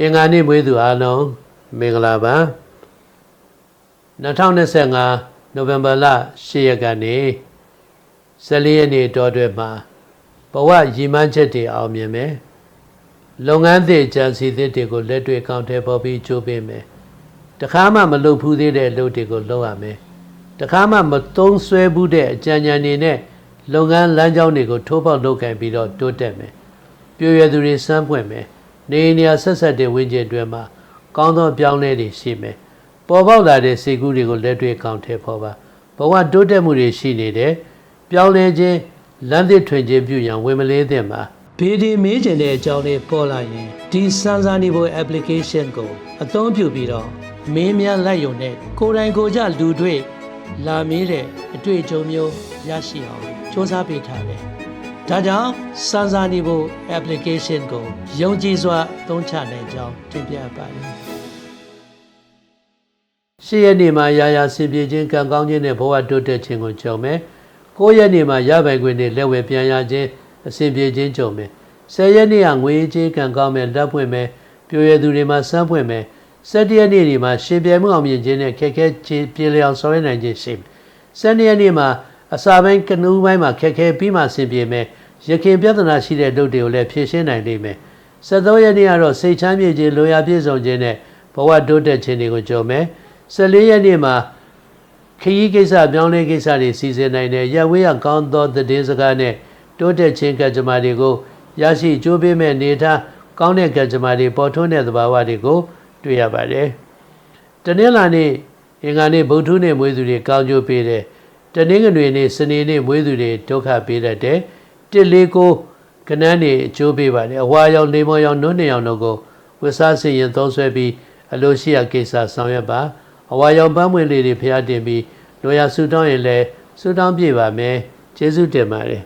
အင်္ဂါနေ့မွေးသူအားလုံးမင်္ဂလာပါ2025နိုဝင်ဘာလ10ရက်ကနေ14ရက်နေ့တောတွဲမှာဘဝရည်မှန်းချက်တွေအောင်မြင်မယ်လုပ်ငန်းသစ်ကြံစီသစ်တွေကိုလက်တွေ့ကောင်းထဲပေါ်ပြီးကြိုးပေးမယ်တခါမှမလုပ်ဘူးသေးတဲ့အလုပ်တွေကိုလုပ်ရမယ်တခါမှမသုံးဆွဲဘူးတဲ့အကြံဉာဏ်တွေနဲ့လုပ်ငန်းလမ်းကြောင်းတွေကိုထိုးပေါက်လုပ်ကင်ပြီးတော့တိုးတက်မယ်ပြည့်ရသူတွေစမ်းပွင့်မယ် နေနေရာဆက်ဆက်တဲ့ဝင်းကျင်တွင်မှာကောင်းသောပြောင်းလဲတွေရှိမယ်ပေါ်ပေါက်လာတဲ့စိတ်ကူးတွေကိုလက်တွေ့ကောင်းထဲပေါ်ပါဘဝတိုးတက်မှုတွေရှိနေတယ်ပြောင်းလဲခြင်းလမ်းသစ်ထွင်ခြင်းပြုရန်ဝင်မလေးသင့်ပါဘေဒီမေးကျင်တဲ့အကြောင်းလေးပေါ်လာရင်ဒီစမ်းစာနေဖို့ application ကိုအသုံးပြုပြီးတော့မင်းများလိုက်ရုံနဲ့ကိုယ်တိုင်ကိုယ်ကြလူတွေ့လာမေးတဲ့အတွေ့အကြုံမျိုးရရှိအောင်စ조사ပေးထားတယ်။ ဒါကြောင့်စမ်းစာနေဖို့ application ကိုယုံကြည်စွာသုံးချနိုင်ကြောင်းတင်ပြပါတယ်။ရှစ်ရက်နေ့မှာရာရာဆင်ပြေခြင်းကံကောင်းခြင်းနဲ့ဘဝတိုးတက်ခြင်းကိုကြုံမယ်။ကိုးရက်နေ့မှာရပိုင်ခွင့်နဲ့လက်ဝဲပြန်ရခြင်းအဆင်ပြေခြင်းကြုံမယ်။ဆယ်ရက်နေ့ကငွေကြေးကံကောင်းမယ်လက်ပွင့်မယ်ပြိုရသူတွေမှာစမ်းပွင့်မယ်။၁၇ရက်နေ့ဒီမှာရှင်ပြဲမှုအောင်မြင်ခြင်းနဲ့ခက်ခဲခြင်းပြေလျောင်ဆောင်ရွက်နိုင်ခြင်းရှိမယ်။၁၂ရက်နေ့မှာ အစာပိုင်းကနူးပိုင်းမှာခက်ခဲပြီးမှဆင်ပြေမယ်ရခင်ပြဿနာရှိတဲ့လုပ်တွေကိုလည်းဖြေရှင်းနိုင်လိမ့်မယ်73ရက်နေ့ကတော့စိတ်ချမ်းမြေခြင်းလိုရာပြည့်စုံခြင်းနဲ့ဘဝတိုးတက်ခြင်းတွေကိုကြုံမယ်14ရက်နေ့မှာခရီးကိစ္စပြောင်းလဲကိစ္စတွေစီစဉ်နိုင်တယ်ရဝေးရကောင်းသောသတင်းစကားနဲ့တိုးတက်ခြင်းကကြမ္မာတွေကိုရရှိကြိုးပေးမဲ့နေထားကောင်းတဲ့ကကြမ္မာတွေပေါ်ထွန်းတဲ့သဘာဝတွေကိုတွေ့ရပါတယ်တနင်္လာနေ့အင်္ဂါနေ့ဗုဒ္ဓနေ့မွေးသူတွေကောင်းကျိုးပေးတယ် တနင်္ဂနွေနေ့စနေနေ့မွေးသူတွေဒုက္ခပေးတတ်တယ်တစ်လေးကိုကနန်းနေအကျိုးပေးပါတယ်အဝါရောင်နေမောရောင်နုံးနေရောင်တို့ကိုဝစ်စားစီရင်သုံးဆွဲပြီးအလိုရှိရာကိစ္စဆောင်ရွက်ပါအဝါရောင်ပန်းမွေလေးတွေဖျားတင်ပြီးလိုရာဆူတောင်းရင်လည်းဆူတောင်းပြပါမယ်ကျေးဇူးတင်ပါတယ်